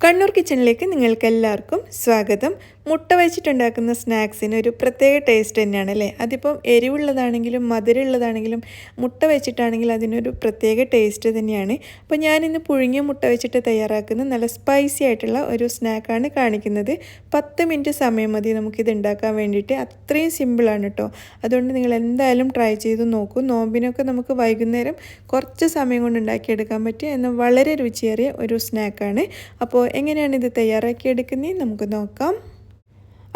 കണ്ണൂർ കിച്ചണിലേക്ക് നിങ്ങൾക്ക് എല്ലാവർക്കും സ്വാഗതം. മുട്ട വെച്ചിട്ടുണ്ടാക്കുന്ന സ്നാക്സിന് ഒരു പ്രത്യേക ടേസ്റ്റ് തന്നെയാണ് അല്ലേ? അതിപ്പം എരിവുള്ളതാണെങ്കിലും മധുരമുള്ളതാണെങ്കിലും മുട്ട വെച്ചിട്ടാണെങ്കിൽ അതിനൊരു പ്രത്യേക ടേസ്റ്റ് തന്നെയാണ്. അപ്പോൾ ഞാനിന്ന് പുഴുങ്ങിയ മുട്ട വെച്ചിട്ട് തയ്യാറാക്കുന്ന നല്ല സ്പൈസി ആയിട്ടുള്ള ഒരു സ്നാക്കാണ് കാണിക്കുന്നത്. പത്ത് മിനിറ്റ് സമയം മതി നമുക്കിത് ഉണ്ടാക്കാൻ വേണ്ടിയിട്ട്. അത്രയും സിമ്പിളാണ് കേട്ടോ അതുകൊണ്ട് നിങ്ങൾ എന്തായാലും ട്രൈ ചെയ്ത് നോക്കൂ. നോമ്പിനൊക്കെ നമുക്ക് വൈകുന്നേരം കുറച്ച് സമയം കൊണ്ട് ഉണ്ടാക്കിയെടുക്കാൻ പറ്റിയ എന്നാൽ വളരെ രുചിയേറിയ ഒരു സ്നാക്കാണ് അപ്പോൾ എങ്ങനെയാണ് ഇത് തയ്യാറാക്കിയെടുക്കുന്നത് നമുക്ക് നോക്കാം.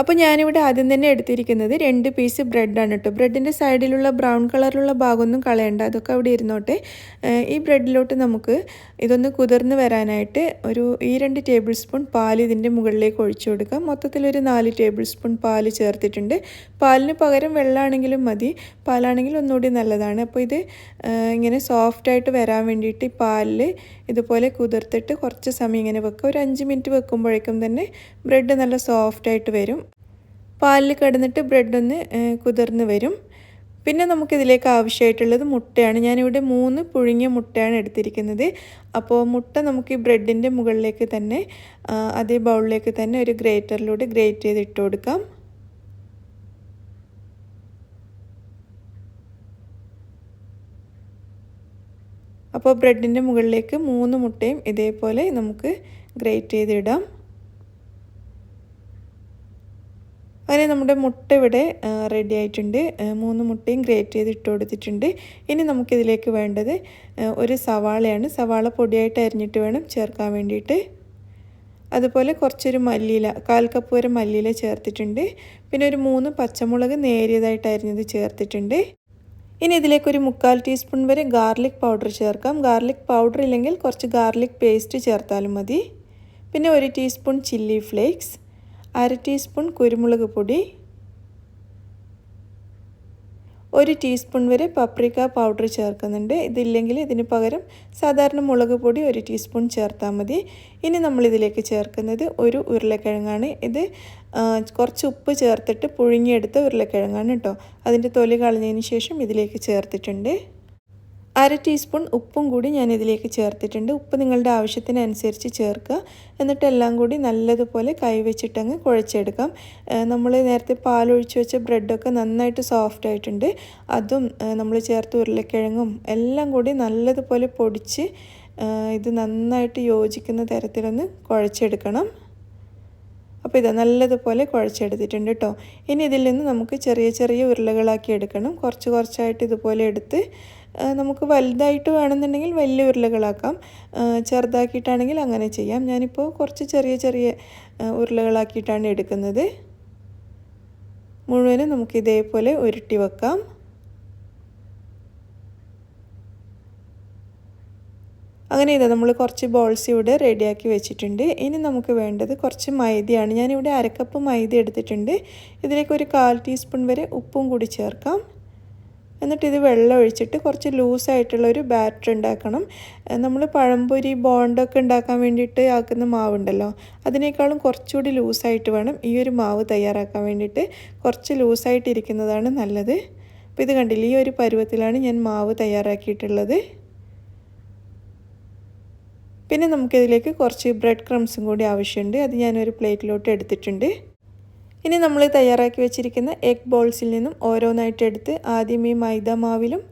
അപ്പോൾ ഞാനിവിടെ ആദ്യം തന്നെ എടുത്തിരിക്കുന്നത് രണ്ട് പീസ് ബ്രെഡാണ് കേട്ടോ ബ്രെഡിന്റെ സൈഡിലുള്ള ബ്രൗൺ കളറിലുള്ള ഭാഗമൊന്നും കളയണ്ട. അതൊക്കെ അവിടെ ഇരുന്നോട്ടെ. ഈ ബ്രെഡിലോട്ട് നമുക്ക് ഇതൊന്ന് കുതിർന്ന് വരാനായിട്ട് ഒരു ഈ രണ്ട് ടേബിൾ സ്പൂൺ പാൽ ഇതിന്റെ മുകളിലേക്ക് ഒഴിച്ചു കൊടുക്കാം. മൊത്തത്തിലൊരു നാല് ടേബിൾ സ്പൂൺ പാൽ ചേർത്തിട്ടുണ്ട്. പാലിന് പകരം വെള്ളമാണെങ്കിലും മതി. പാലാണെങ്കിൽ ഒന്നുകൂടി നല്ലതാണ്. അപ്പോൾ ഇത് ഇങ്ങനെ സോഫ്റ്റായിട്ട് വരാൻ വേണ്ടിയിട്ട് പാലിൽ ഇതുപോലെ കുതിർത്തിട്ട് കുറച്ച് സമയം ഇങ്ങനെ വെക്കുക. ഒരു അഞ്ച് മിനിറ്റ് വെക്കുമ്പോഴേക്കും തന്നെ ബ്രെഡ് നല്ല സോഫ്റ്റായിട്ട് വരും. പാലിൽ കിടന്നിട്ട് ബ്രെഡ് ഒന്ന് കുതിർന്ന് വരും. പിന്നെ നമുക്കിതിലേക്ക് ആവശ്യമായിട്ടുള്ളത് മുട്ടയാണ്. ഞാനിവിടെ മൂന്ന് പുഴുങ്ങിയ മുട്ടയാണ് എടുത്തിരിക്കുന്നത്. അപ്പോൾ മുട്ട നമുക്ക് ഈ ബ്രെഡിന്റെ മുകളിലേക്ക് തന്നെ അതേ ബൗളിലേക്ക് തന്നെ ഒരു ഗ്രേറ്ററിലൂടെ ഗ്രേറ്റ് ചെയ്ത് ഇട്ട് കൊടുക്കാം. അപ്പോൾ ബ്രെഡിന്റെ മുകളിലേക്ക് മൂന്ന് മുട്ടയും ഇതേപോലെ നമുക്ക് ഗ്രേറ്റ് ചെയ്തിടാം അങ്ങനെ നമ്മുടെ മുട്ട ഇവിടെ റെഡി ആയിട്ടുണ്ട്. മൂന്ന് മുട്ടയും ഗ്രേറ്റ് ചെയ്ത് ഇട്ട് കൊടുത്തിട്ടുണ്ട്. ഇനി നമുക്കിതിലേക്ക് വേണ്ടത് ഒരു സവാളയാണ്. സവാള പൊടിയായിട്ട് അരിഞ്ഞിട്ട് വേണം ചേർക്കാൻ വേണ്ടിയിട്ട്. അതുപോലെ കുറച്ചൊരു മല്ലിയില കാൽ കപ്പ് വരെ മല്ലിയില ചേർത്തിട്ടുണ്ട്. പിന്നെ ഒരു മൂന്ന് പച്ചമുളക് നേരിയതായിട്ട് അരിഞ്ഞത് ചേർത്തിട്ടുണ്ട്. ഇനി ഇതിലേക്ക് ഒരു മുക്കാൽ ടീസ്പൂൺ വരെ ഗാർലിക് പൗഡർ ചേർക്കാം. ഗാർലിക് പൗഡർ ഇല്ലെങ്കിൽ കുറച്ച് ഗാർലിക് പേസ്റ്റ് ചേർത്താലും മതി. പിന്നെ ഒരു ടീസ്പൂൺ ചില്ലി ഫ്ലേക്സ് അര ടീസ്പൂൺ കുരുമുളക് പൊടി ഒരു ടീസ്പൂൺ വരെ പപ്രിക്ക പൗഡർ ചേർക്കുന്നുണ്ട്. ഇതില്ലെങ്കിൽ ഇതിന് പകരം സാധാരണ മുളക് പൊടി ഒരു ടീസ്പൂൺ ചേർത്താൽ മതി. ഇനി നമ്മളിതിലേക്ക് ചേർക്കുന്നത് ഒരു ഉരുളക്കിഴങ്ങാണ്. ഇത് കുറച്ച് ഉപ്പ് ചേർത്തിട്ട് പുഴുങ്ങിയെടുത്ത ഉരുളക്കിഴങ്ങാണ് കേട്ടോ. അതിന്റെ തൊലി കളഞ്ഞതിന് ശേഷം ഇതിലേക്ക് ചേർത്തിട്ടുണ്ട്. അര ടീസ്പൂൺ ഉപ്പും കൂടി ഞാൻ ഇതിലേക്ക് ചേർത്തിട്ടുണ്ട്. ഉപ്പ് നിങ്ങളുടെ ആവശ്യത്തിനനുസരിച്ച് ചേർക്കുക. എന്നിട്ട് എല്ലാം കൂടി നല്ലതുപോലെ കൈവച്ചിട്ടങ്ങ് കുഴച്ചെടുക്കാം. നമ്മൾ നേരത്തെ പാലൊഴിച്ച് വെച്ച ബ്രെഡൊക്കെ നന്നായിട്ട് സോഫ്റ്റ് ആയിട്ടുണ്ട്. അതും നമ്മൾ ചേർത്ത് ഉരുളക്കിഴങ്ങും എല്ലാം കൂടി നല്ലതുപോലെ പൊടിച്ച് ഇത് നന്നായിട്ട് യോജിക്കുന്ന തരത്തിലൊന്ന് കുഴച്ചെടുക്കണം. അപ്പോൾ ഇത് നല്ലതുപോലെ കുഴച്ചെടുത്തിട്ടുണ്ട് കേട്ടോ. ഇനി ഇതിൽ നിന്ന് നമുക്ക് ചെറിയ ചെറിയ ഉരുളകളാക്കി എടുക്കണം. കുറച്ച് കുറച്ചായിട്ട് ഇതുപോലെ എടുത്ത് നമുക്ക് വലുതായിട്ട് വേണമെന്നുണ്ടെങ്കിൽ വലിയ ഉരുളകളാക്കാം. ചെറുതാക്കിയിട്ടാണെങ്കിൽ അങ്ങനെ ചെയ്യാം. ഞാനിപ്പോൾ കുറച്ച് ചെറിയ ചെറിയ ഉരുളകളാക്കിയിട്ടാണ് എടുക്കുന്നത്. മുഴുവനും നമുക്ക് ഇതേപോലെ ഉരുട്ടി വെക്കാം. അങ്ങനെ ഇതാ നമ്മൾ കുറച്ച് ബോൾസ് ഇവിടെ റെഡിയാക്കി വെച്ചിട്ടുണ്ട്. ഇനി നമുക്ക് വേണ്ടത് കുറച്ച് മൈദയാണ്. ഞാനിവിടെ അരക്കപ്പ് മൈദ എടുത്തിട്ടുണ്ട്. ഇതിലേക്ക് ഒരു കാൽ ടീസ്പൂൺ വരെ ഉപ്പും കൂടി ചേർക്കാം. എന്നിട്ട് ഇത് വെള്ളം ഒഴിച്ചിട്ട് കുറച്ച് ലൂസായിട്ടുള്ള ഒരു ബാറ്റർ ഉണ്ടാക്കണം. നമ്മൾ പഴംപൊരി ബോണ്ടൊക്കെ ഉണ്ടാക്കാൻ വേണ്ടിയിട്ട് ആക്കുന്ന മാവുണ്ടല്ലോ. അതിനേക്കാളും കുറച്ചുകൂടി ലൂസായിട്ട് വേണം ഈ ഒരു മാവ് തയ്യാറാക്കാൻ വേണ്ടിയിട്ട്. കുറച്ച് ലൂസായിട്ടിരിക്കുന്നതാണ് നല്ലത്. അപ്പോൾ ഇത് കണ്ടില്ല ഈ ഒരു പരുവത്തിലാണ് ഞാൻ മാവ് തയ്യാറാക്കിയിട്ടുള്ളത്. പിന്നെ നമുക്കിതിലേക്ക് കുറച്ച് ബ്രെഡ് ക്രംസും കൂടി ആവശ്യമുണ്ട്. അത് ഞാനൊരു പ്ലേറ്റിലോട്ട് എടുത്തിട്ടുണ്ട്. ഇനി നമ്മൾ തയ്യാറാക്കി വെച്ചിരിക്കുന്ന എഗ് ബോൾസിൽ നിന്നും ഓരോന്നായിട്ട് എടുത്ത് ആദ്യം ഈ മൈദ മാവിലും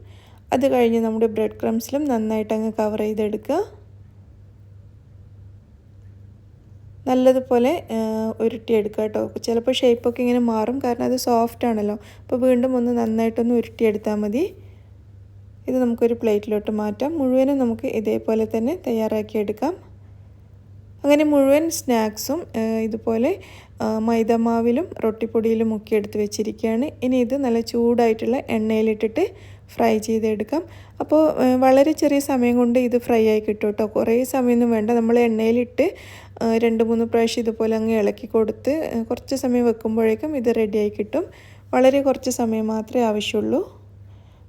അത് കഴിഞ്ഞ് നമ്മുടെ ബ്രെഡ് ക്രംസിലും നന്നായിട്ട് അങ്ങ് കവർ ചെയ്തെടുക്കുക. നല്ലതുപോലെ ഉരുട്ടിയെടുക്കുക കേട്ടോ. ചിലപ്പോൾ ഷേപ്പൊക്കെ ഇങ്ങനെ മാറും. കാരണം അത് സോഫ്റ്റ് ആണല്ലോ. അപ്പോൾ വീണ്ടും ഒന്ന് നന്നായിട്ടൊന്ന് ഉരുട്ടിയെടുത്താൽ മതി. ഇത് നമുക്കൊരു പ്ലേറ്റിലോട്ട് മാറ്റാം. മുഴുവനും നമുക്ക് ഇതേപോലെ തന്നെ തയ്യാറാക്കിയെടുക്കാം. അങ്ങനെ മുഴുവൻ സ്നാക്സും ഇതുപോലെ മൈദമാവിലും റൊട്ടിപ്പൊടിയിലും ഒക്കെ എടുത്ത് വെച്ചിരിക്കുകയാണ്. ഇനി ഇത് നല്ല ചൂടായിട്ടുള്ള എണ്ണയിലിട്ടിട്ട് ഫ്രൈ ചെയ്തെടുക്കാം. അപ്പോൾ വളരെ ചെറിയ സമയം കൊണ്ട് ഇത് ഫ്രൈ ആയി കിട്ടും കേട്ടോ. കുറേ സമയമൊന്നും വേണ്ട. നമ്മൾ എണ്ണയിലിട്ട് രണ്ട് മൂന്ന് പ്രാവശ്യം ഇതുപോലെ അങ്ങ് ഇളക്കി കൊടുത്ത് കുറച്ച് സമയം വെക്കുമ്പോഴേക്കും ഇത് റെഡിയായി കിട്ടും. വളരെ കുറച്ച് സമയം മാത്രമേ ആവശ്യമുള്ളൂ.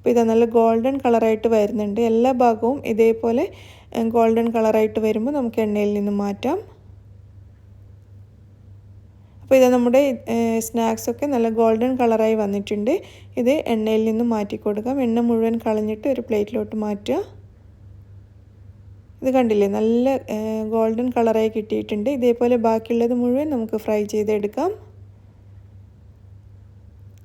അപ്പോൾ ഇതാ നല്ല ഗോൾഡൻ കളറായിട്ട് വരുന്നുണ്ട്. എല്ലാ ഭാഗവും ഇതേപോലെ ഗോൾഡൻ കളറായിട്ട് വരുമ്പോൾ നമുക്ക് എണ്ണയിൽ നിന്ന് മാറ്റാം. അപ്പോൾ ഇത് നമ്മുടെ സ്നാക്സൊക്കെ നല്ല ഗോൾഡൻ കളറായി വന്നിട്ടുണ്ട്. ഇത് എണ്ണയിൽ നിന്ന് മാറ്റി കൊടുക്കാം. എണ്ണ മുഴുവൻ കളഞ്ഞിട്ട് ഒരു പ്ലേറ്റിലോട്ട് മാറ്റുക. ഇത് കണ്ടില്ലേ? നല്ല ഗോൾഡൻ കളറായി കിട്ടിയിട്ടുണ്ട്. ഇതേപോലെ ബാക്കിയുള്ളത് മുഴുവൻ നമുക്ക് ഫ്രൈ ചെയ്തെടുക്കാം.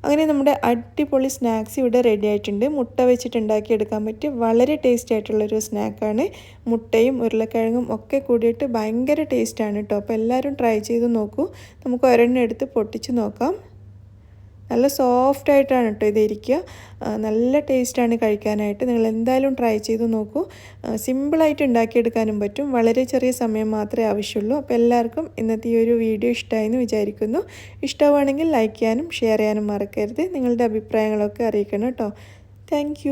അങ്ങനെ നമ്മുടെ അടിപൊളി സ്നാക്സ് ഇവിടെ റെഡി ആയിട്ടുണ്ട്. മുട്ട വെച്ചിട്ട് ഉണ്ടാക്കിയെടുക്കാൻ പറ്റിയ വളരെ ടേസ്റ്റി ആയിട്ടുള്ളൊരു സ്നാക്കാണ് മുട്ടയും ഉരുളക്കിഴങ്ങും ഒക്കെ കൂടിയിട്ട് ഭയങ്കര ടേസ്റ്റാണ് കേട്ടോ അപ്പോൾ എല്ലാവരും ട്രൈ ചെയ്ത് നോക്കൂ. നമുക്ക് ഒരെണ്ണം എടുത്ത് പൊട്ടിച്ച് നോക്കാം. നല്ല സോഫ്റ്റ് ആയിട്ടാണ് കേട്ടോ ഇത് ഇരിക്കുക നല്ല ടേസ്റ്റാണ് കഴിക്കാനായിട്ട്. നിങ്ങൾ എന്തായാലും ട്രൈ ചെയ്ത് നോക്കൂ. സിമ്പിളായിട്ട് ഉണ്ടാക്കിയെടുക്കാനും പറ്റും. വളരെ ചെറിയ സമയം മാത്രമേ ആവശ്യമുള്ളൂ. അപ്പോൾ എല്ലാവർക്കും ഇന്നത്തെ ഈ ഒരു വീഡിയോ ഇഷ്ടമായെന്ന് വിചാരിക്കുന്നു. ഇഷ്ടമാണെങ്കിൽ ലൈക്ക് ചെയ്യാനും ഷെയർ ചെയ്യാനും മറക്കരുത്. നിങ്ങളുടെ അഭിപ്രായങ്ങളൊക്കെ അറിയിക്കണം കേട്ടോ താങ്ക്